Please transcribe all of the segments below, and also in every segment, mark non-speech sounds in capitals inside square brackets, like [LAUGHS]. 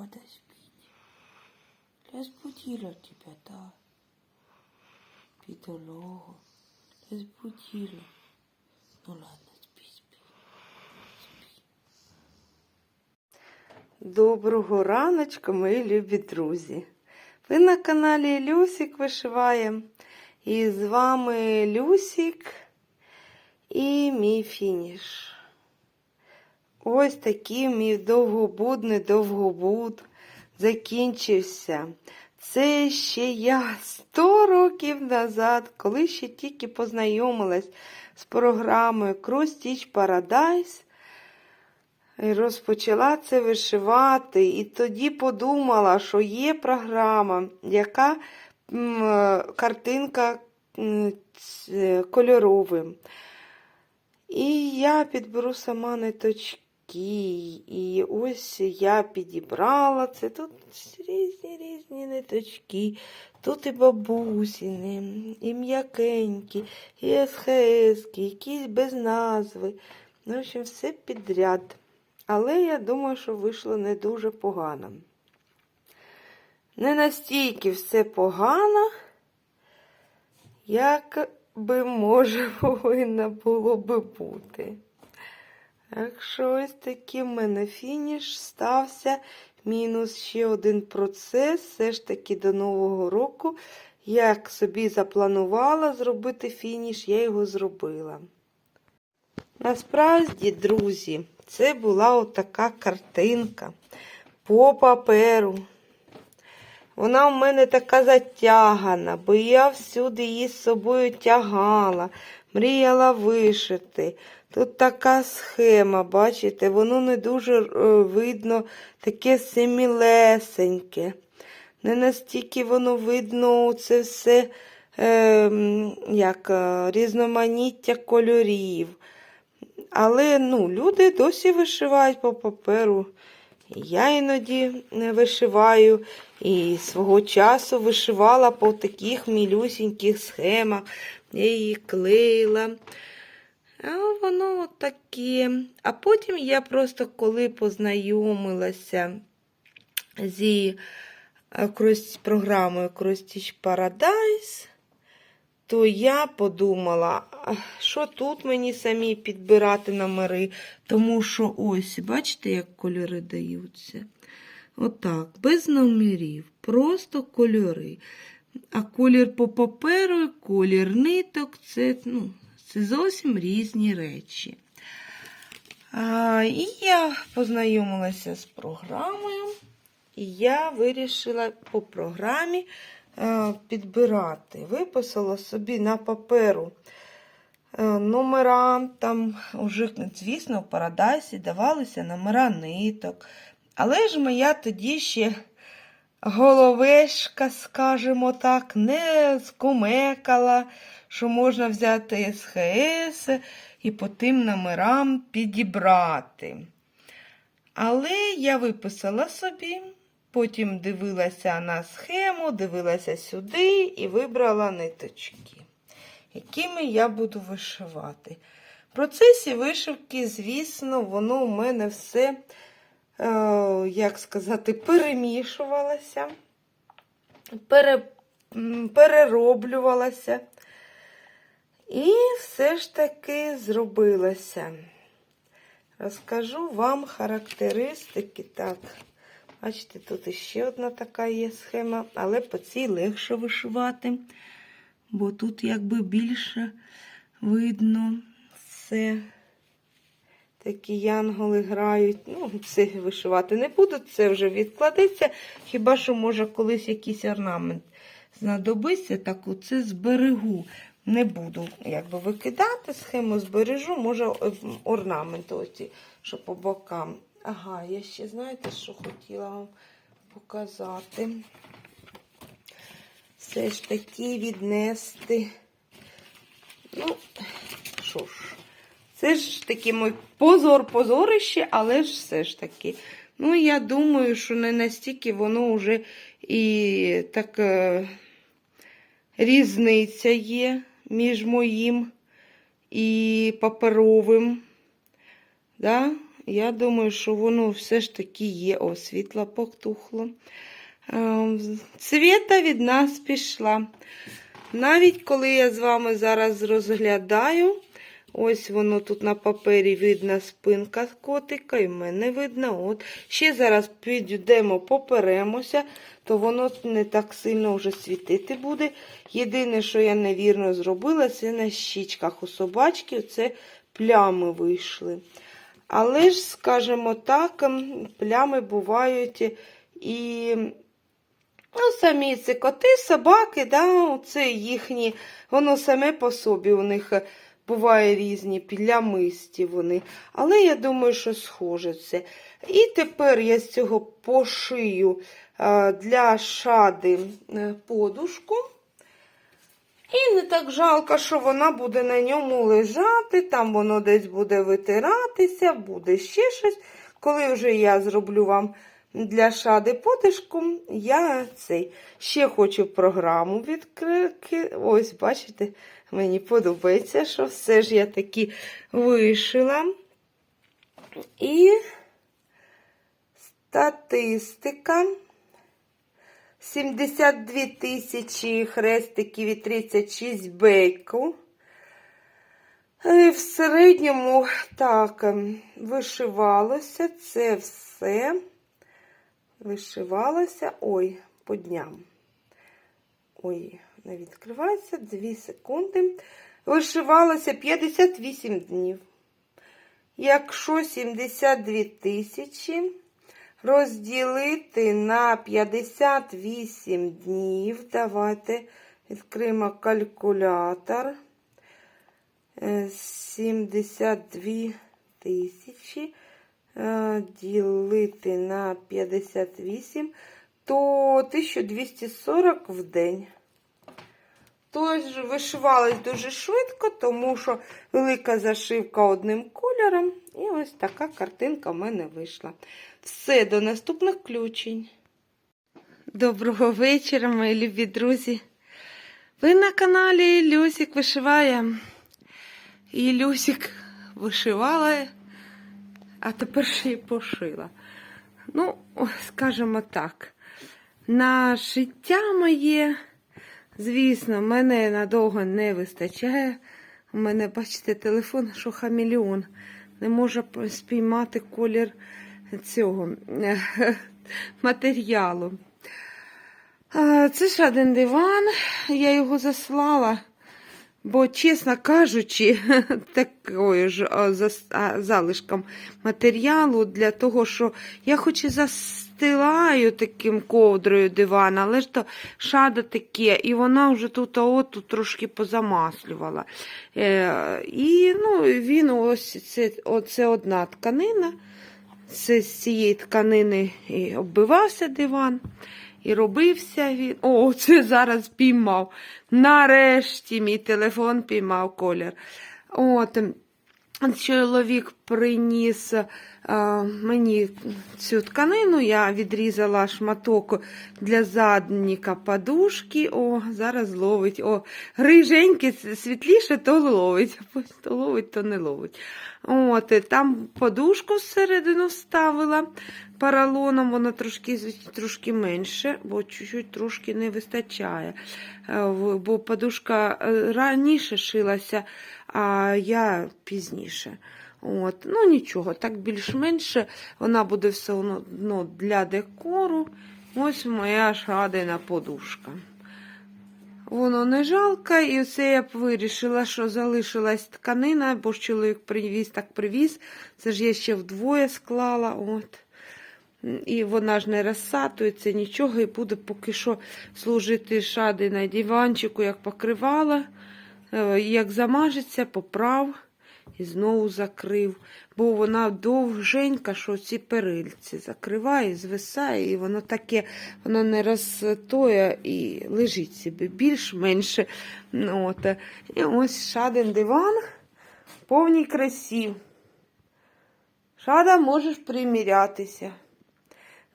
подоспіть. Разбудила тебя, да. Бедолагу. Разбудила. Ну ладно, спи, спи. Спи. Доброго раночку, мої любі друзі. Ви на каналі Люсік вишиває. І з вами Люсік і мій фініш. Ось такий мій довгобудний довгобуд закінчився. Це ще я 100 років назад, коли ще тільки познайомилась з програмою Cross Stitch Paradise, розпочала це вишивати. І тоді подумала, що є програма, яка картинка кольоровим. І я підберу сама ниточки. І ось я підібрала це. Тут різні різні ниточки. Тут і бабусіни, і м'якенькі, і СХСки, якісь без назви. Ну, в общем, все підряд. Але я думаю, що вийшло не дуже погано. Не настільки все погано, як би, може, [LAUGHS] повинно було би бути. Так що ось такий в мене фініш стався. Мінус ще один процес. Все ж таки до Нового року. Як собі запланувала зробити фініш, я його зробила. Насправді, друзі, це була отака картинка по паперу. Вона в мене така затягана, бо я всюди її з собою тягала, мріяла вишити. Тут така схема, бачите, воно не дуже е, видно, таке семілесеньке. Не настільки воно видно це все е, як, е, різноманіття кольорів. Але ну, люди досі вишивають по паперу. Я іноді вишиваю і свого часу вишивала по таких мілюсіньких схемах. Я її клеїла. А воно таке. А потім я просто коли познайомилася зі е, програмою Кростіч Paradise, то я подумала, що тут мені самі підбирати номери, тому що ось, бачите, як кольори даються. Отак, без номерів, просто кольори. А колір по паперу колір ниток це, ну, це зовсім різні речі. А, і я познайомилася з програмою, і я вирішила по програмі е, підбирати. Виписала собі на паперу номера, там уже, звісно, в парадайсі давалися номера ниток. Але ж моя тоді ще головешка, скажімо так, не скумекала, що можна взяти СХС і по тим номерам підібрати. Але я виписала собі, потім дивилася на схему, дивилася сюди і вибрала ниточки, якими я буду вишивати. В процесі вишивки, звісно, воно у мене все, як сказати, перемішувалося, пере, м, перероблювалося. І все ж таки зробилося. Розкажу вам характеристики. Так, бачите, тут іще одна така є схема, але по цій легше вишивати, бо тут якби більше видно все. Такі янголи грають. Ну, це вишивати не буду, це вже відкладеться. Хіба що, може, колись якийсь орнамент знадобиться, так оце зберегу. Не буду якби викидати схему, збережу, може е, орнаменти оці, що по бокам. Ага, я ще, знаєте, що хотіла вам показати. Все ж таки віднести. Ну, що ж, це ж таки мой позор-позорище, але ж все ж таки. Ну, я думаю, що не настільки воно вже і так е, різниця є між моїм і паперовим. Да? Я думаю, що воно все ж таки є. О, світло потухло. Е, Цвіта від нас пішла. Навіть коли я з вами зараз розглядаю, ось воно тут на папері видна спинка котика, і мене видно. От. Ще зараз підійдемо, поперемося, то воно не так сильно вже світити буде. Єдине, що я невірно зробила, це на щічках у собачки це плями вийшли. Але ж, скажімо так, плями бувають і Ну, самі ці коти, собаки, да, це їхні, воно саме по собі у них е, буває різні, плямисті вони. Але я думаю, що схоже це. І тепер я з цього пошию для шади е, подушку. І не так жалко, що вона буде на ньому лежати, там воно десь буде витиратися, буде ще щось. Коли вже я зроблю вам для шади подушку, я цей ще хочу програму відкрити. Ось, бачите, мені подобається, що все ж я таки вишила. І статистика. 72 тисячі хрестиків і 36 бейку. Е, В середньому так ем, вишивалося це все. Вишивалося, ой, по дням. Ой, не відкривається 2 секунди. Вишивалося 58 днів. Якщо 72 тисячі розділити на 58 днів, давайте відкриємо калькулятор. Е, 72 тисячі е, ділити на 58, то 1240 в день. Тож вишивалась дуже швидко, тому що велика зашивка одним кольором. І ось така картинка в мене вийшла. Все, до наступних включень. Доброго вечора, мої любі друзі. Ви на каналі Люсік вишиває. І Люсік вишивала, а тепер ще й пошила. Ну, скажімо так, на життя моє, звісно, мене надовго не вистачає. У мене, бачите, телефон, що хамелеон. Не може спіймати колір цього матеріалу. Це ж один диван, я його заслала. Бо, чесно кажучи, [LAUGHS] такою ж залишком матеріалу для того, що я хоч і застилаю таким ковдрою диван, але ж то шада таке, і вона вже тут от трошки позамаслювала. Е, і ну, він ось це, оце одна тканина. Це з цієї тканини і оббивався диван. І робився він. О, це зараз піймав. Нарешті мій телефон піймав колір. От, чоловік приніс а, мені цю тканину, я відрізала шматок для задніка подушки. О, зараз ловить. О, гриженьке, світліше, то ловить, то ловить, то не ловить. От, там подушку всередину вставила поролоном, вона трошки, трошки менше, бо чуть-чуть трошки не вистачає. Е, Бо подушка е, раніше шилася, а я пізніше. От. Ну нічого, так більш-менш вона буде все одно для декору. Ось моя шадина подушка. Воно не жалко, і це я б вирішила, що залишилась тканина, бо ж чоловік привіз, так привіз. Це ж я ще вдвоє склала. От. І вона ж не розсатується, нічого, і буде поки що служити шади на диванчику, як покривала. Е, Як замажеться, поправ і знову закрив. Бо вона довженька, що ці перильці закриває, звисає, і воно таке, воно не розтоє і лежить собі більш-менше. Ну, От. І ось шадин диван повній красі. Шада можеш примірятися.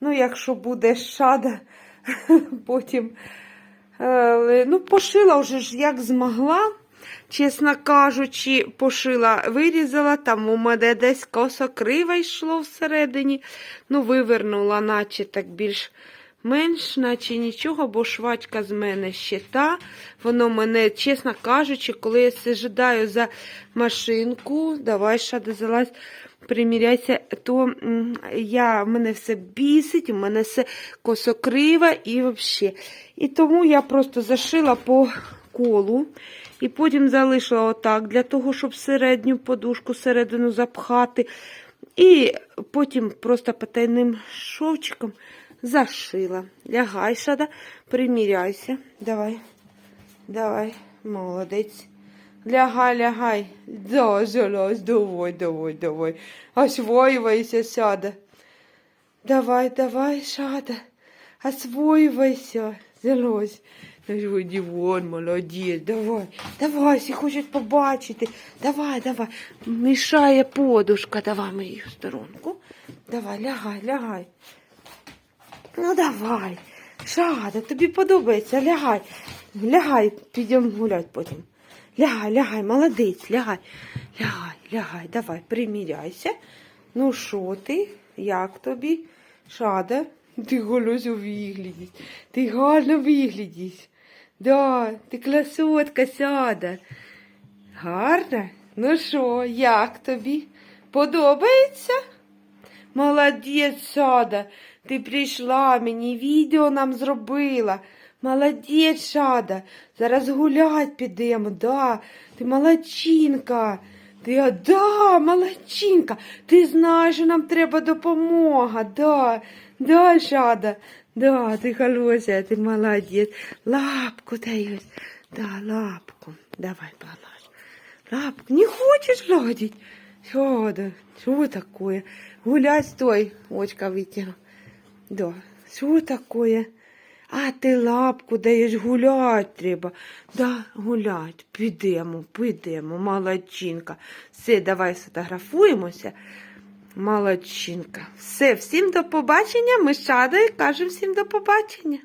Ну, якщо буде шада, [LAUGHS] потім. Ну, пошила вже ж як змогла. чесно кажучи, пошила, вирізала, там у мене десь косо криво йшло всередині. Ну, вивернула, наче так більш менш, наче нічого, бо швачка з мене ще та. Воно мене, чесно кажучи, коли я сижидаю за машинку, давай шади залазь, приміряйся, то я, мене все бісить, у мене все косокриво і взагалі. І тому я просто зашила по колу. І потім залишила отак, для того, щоб середню подушку середину запхати. І потім просто потайним шовчиком зашила. Лягай, шада, приміряйся. Давай. Давай, молодець. Лягай, лягай. Да, залазь, давай, давай, давай. Освоювайся, сяда. Давай, давай, шада. Освоювайся. Залазь. Наш Дівон, молодець, давай, давай, всі хочуть побачити. Давай, давай. Мішає подушка, давай мою сторонку. Давай, лягай, лягай. Ну давай. Шада, тобі подобається, лягай. Лягай, підемо гуляти потім. Лягай, лягай, молодець, лягай. Лягай, лягай, давай, приміряйся. Ну що ти? Як тобі? Шада, ти голос у вигляді. Ти гарно виглядиш. Да, ти красотка сяда. Гарна? Ну що, як тобі? Подобається? Молодець, Сада, ти прийшла, мені відео нам зробила. Молодець, Шада, зараз гулять підемо, да, ти молодчинка. Ти, да, молодчинка, ти знаєш, що нам треба допомога, да, да, Шада, да, ти хороша, ти молодець. Лапку ось, да, лапку, давай, поглажь. Лапку, не хочешь гладить? Сяда, что такое? Гулять, стой, очка вытяну. Да, що такое? А ти лапку даєш гулять треба. Да, гулять. Підемо, підемо, молодчинка. Все, давай сфотографуємося. Молодчинка. Все, всім до побачення. Ми з Шадою кажемо всім до побачення.